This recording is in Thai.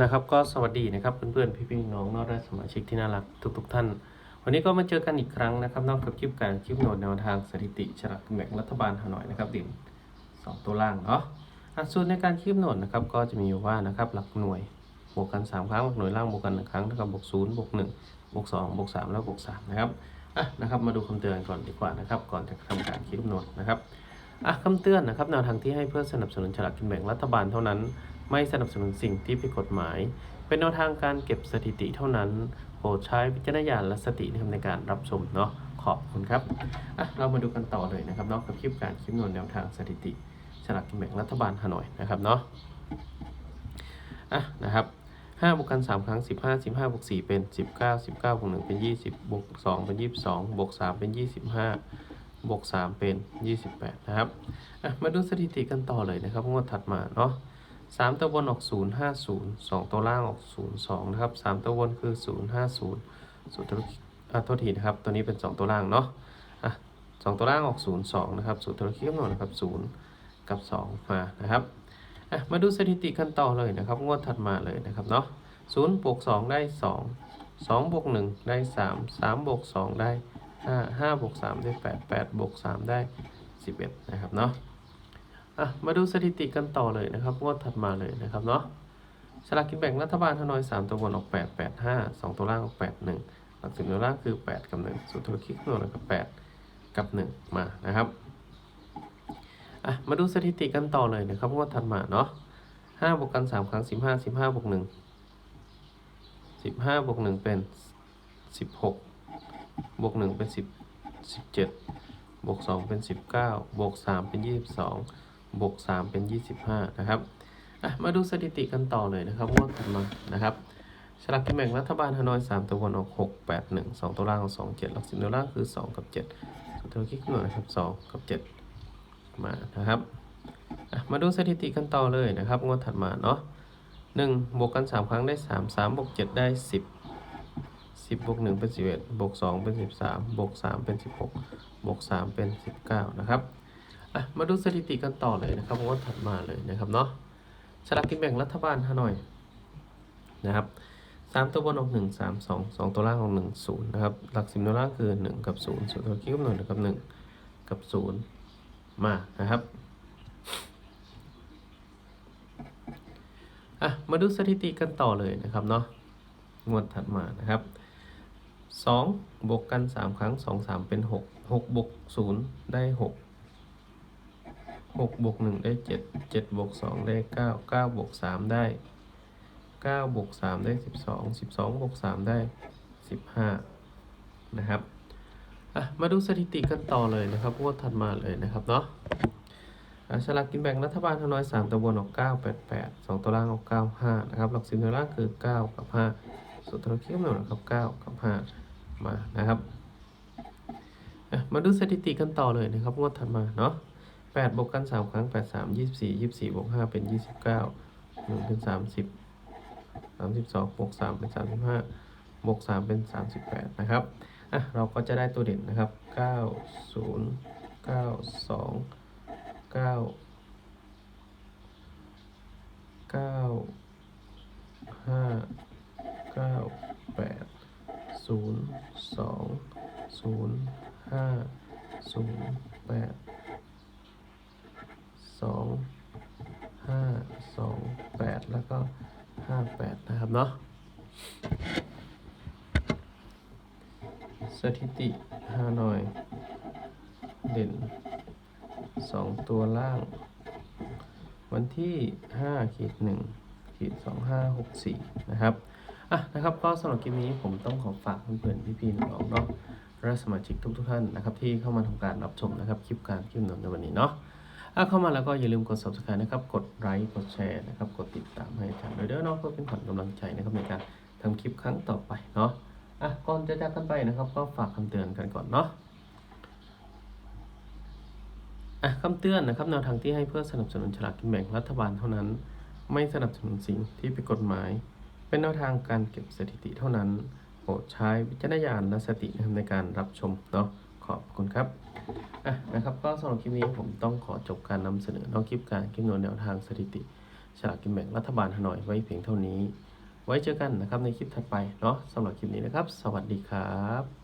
นะครับก็สวัสดีนะครับเพื่อนๆพี่ๆน้องๆนอกและสมาชิกที่น่ารักทุกๆท่าน วันนี้ก็มาเจอกันอีกครั้งนะครับนอกกับคลิปการคลิปโหนดแนวทางสถิติฉลากกินแบ่งรัฐบาลฮานอยนะครับดิ่มสองตัวล่างเนาะอะส่วนในการคลิปโหนดนะครับก็จะมีอยู่ว่านะครับหลักหน่วยบวกกันสามครั้งหลักหน่วยล่างบวกกันหนึ่งครั้งเท่ากับบวกศูนย์บวกหนึ่งบวกสองบวกสามแล้วบวกสามนะครับอะนะครับมาดูคำเตือนก่อนดีกว่านะครับก่อนจะทำการคลิปโหนดนะครับอะคำเตือนนะครับแนวทางที่ให้เพื่อสนับสนุนฉลากกินแบ่งรัฐบาลเท่านั้น ไม่สนับสนุนสิ่งที่ผิดกฎหมาย เป็นแนวทางการเก็บสถิติเท่านั้นโปรดใช้วิจารณญาณและสติในการรับชมเนาะขอบคุณครับอะเรามาดูกันต่อเลยนะครับเนาะกับคลิปการคลิปนวลแนวทางสถิติฉลากกินแบ่งรัฐบาลฮานอยนะครับเนาะอะนะครับ5บวกกัน 3 ครั้ง 15 15บวก4เป็น 19 19บวก1เป็น 20บวก2เป็น 22บวก3เป็น 25บวก3เป็น 28 นะครับอะมาดูสถิติกันต่อเลยนะครับงวดถัดมาเนาะ สามตัวบนออก0 5 0 2ตัวล่างออก0 2นะครับสามตัวบนคือ0 5 0ศูนย์ธุรกิจอะโทษทีนะครับ ตัวนี้เป็น2ตัวล่างเนาะอะสองตัวล่างออก0 2นะครับสูตรธุรกิจกำหนดนะครับ0กับ2มานะครับอะมาดูสถิติกันต่อเลยนะครับ งวดถัดมาเลยนะครับเนาะ0บวก2ได้2 2บวก1ได้3 3บวก2ได้ห้าห้าบวกสามได้แปดแปดบวกสามได้สิบเอ็ดนะครับเนาะ อะมาดูสถิติกันต่อเลยนะครับงวดถัดมาเลยนะครับเนาะสลากกินแบ่งรัฐบาลฮานอยสามตัวบนออกแปดแปดห้าสองตัวล่างออกแปดหนึ่งหลักสิบตัวล่างคือแปดกับหนึ่งสูตรธุรกิจคำนวณกับแปดกับหนึ่งมานะครับอะมาดูสถิติกันต่อเลยนะครับงวดถัดมาเนาะห้าบวกกันสามครั้งสิบห้าสิบห้าบวกหนึ่งสิบห้าบวกหนึ่งเป็นสิบหกบวกหนึ่งเป็นสิบสิบเจ็ดบวกสองเป็นสิบเก้าบวกสามเป็นยี่สิ บวกสามเป็นยี่สิบห้านะครับมาดูสถิติกันต่อเลยนะครับงวดถัดมานะครับฉลากกินแบ่งรัฐบาลฮานอยสามตัวบนออกหกแปดหนึ่งสองตัวล่างออกสองเจ็ดหลักสิบตัวล่างคือสองกับเจ็ดสุดท้ายคิดหน่วยนะครับสองกับเจ็ดมานะครับมาดูสถิติกันต่อเลยนะครับงวดถัดมาเนาะหนึ่งบวกกันสามครั้งได้สามสามบวกเจ็ดได้สิบสิบบวกหนึ่งเป็นสิบเอ็ดบวกสองเป็นสิบสามบวกสามเป็นสิบหกบวกสามเป็นสิบเก้านะครับ อะมาดูสถิติกันต่อเลยนะครับงวดถัดมาเลยนะครับเนาะสลากกินแบ่งรัฐบาลฮานอยนะครับสามตัวบนออกหนึ่งสามสองสองตัวล่างออกหนึ่งศูนย์นะครับหลักสิบตัวล่างคือหนึ่งกับศูนย์ส่วนตัวคิดกำหนดกับหนึ่งกับศูนย์มานะครับอะมาดูสถิติกันต่อเลยนะครับเนาะงวดถัดมานะครับสองบวกกันสามครั้งสองสามเป็นหกหกบวกศูนย์ได้หก หกบวกหนึ่งได้เจ็ดเจ็ดบวกสองได้เก้าเก้าบวกสามได้เก้าบวกสามได้สิบสองสิบสองบวกสามได้สิบห้านะครับอะมาดูสถิติกันต่อเลยนะครับงวดถัดมาเลยนะครับเนาะฉลากกินแบ่งรัฐบาลทน้อยสามตัวบนออกเก้าแปดแปดสองตัวล่างออกเก้าห้านะครับหลักสิบตัวล่างคือเก้ากับห้าสุดท้ายคิดกำหนดนะครับ 9 กับ 5 มานะครับมาดูสถิติกันต่อเลยนะครับงวดถัดมาเนาะ 8บวกกัน3ครั้ง8 3 24 24บวก5เป็น29 1เป็น30 32บวก3เป็น35บวก3เป็น38นะครับอะเราก็จะได้ตัวเด่นนะครับ9 0 9 2 9 9 5เก้าแปดศูนย์สองศูนย์ห้าศูนย์แปด สองห้าสองแปดแล้วก็ห้าแปดนะครับเนาะสถิติฮานอย เด่นสองตัวล่าง วันที่ห้าขีดหนึ่งขีดสองห้าหกสี่นะครับอะนะครับก็สำหรับคลิปนี้ผมต้องขอฝากเพื่อนๆพี่ๆน้องๆเนาะและสมาชิกทุกๆท่านนะครับที่เข้ามาทำการรับชมนะครับคลิปการคลิปหนุนในวันนี้เนาะ อะเข้ามาแล้วก็อย่าลืมกด subscribe นะครับ กดไลค์ กดแชร์นะครับ กดติดตามให้ทางโดยเด้อเนาะเพื่อเป็นขวัญกำลังใจนะครับในการทำคลิปครั้งต่อไปเนาะ อะ ก่อนจะจากกันไปนะครับ ก็ฝากคำเตือนกันก่อนเนาะ อะคำเตือนนะครับแนวทางที่ให้เพื่อสนับสนุนฉลากกินแบ่งรัฐบาลเท่านั้น ไม่สนับสนุนสิ่งที่ผิดกฎหมาย เป็นแนวทางการเก็บสถิติเท่านั้น โปรดใช้วิจารณญาณและสติในการรับชมเนาะ ขอบคุณครับอะนะครับก็สำหรับคลิปนี้ผมต้องขอจบการนำเสนอนอกคลิปการคลิปโนวณแนวทางสถิติฉลากกินแบ่งรัฐบาลฮานอยไว้เพียงเท่านี้ ไว้เจอกันนะครับในคลิปถัดไปเนาะสำหรับคลิปนี้นะครับ สวัสดีครับ